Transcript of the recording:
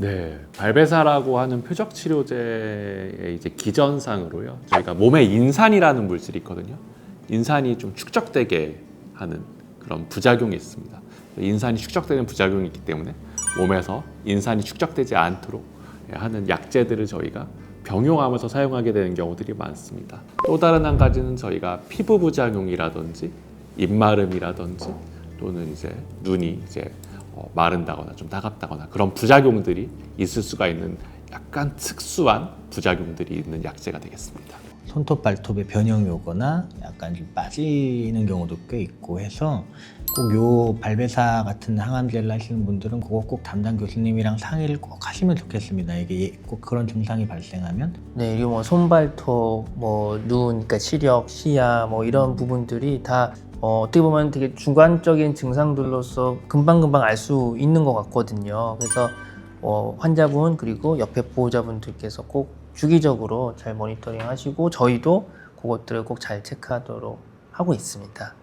네, 발베사라고 하는 표적 치료제의 이제 기전상으로요. 저희가 몸에 인산이라는 물질이 있거든요. 인산이 좀 축적되게 하는 그런 부작용이 있습니다. 인산이 축적되는 부작용이 있기 때문에 몸에서 인산이 축적되지 않도록 하는 약제들을 저희가 병용하면서 사용하게 되는 경우들이 많습니다. 또 다른 한 가지는 저희가 피부 부작용이라든지 입마름이라든지 또는 이제 눈이 이제 어, 마른다거나 좀 따갑다거나 그런 부작용들이 있을 수가 있는 약간 특수한 부작용들이 있는 약제가 되겠습니다. 손톱 발톱에 변형이 오거나 약간 좀 빠지는 경우도 꽤 있고 해서 꼭 요 발베사 같은 항암제를 하시는 분들은 그거 꼭 담당 교수님이랑 상의를 꼭 하시면 좋겠습니다. 이게 꼭 그런 증상이 발생하면 네, 이게 뭐 손발톱, 뭐 눈, 그러니까 시력, 시야, 뭐 이런 부분들이 다 어, 어떻게 보면 되게 주관적인 증상들로서 금방금방 알 수 있는 것 같거든요. 그래서 어, 환자분 그리고 옆에 보호자분들께서 꼭 주기적으로 잘 모니터링 하시고 저희도 그것들을 꼭 잘 체크하도록 하고 있습니다.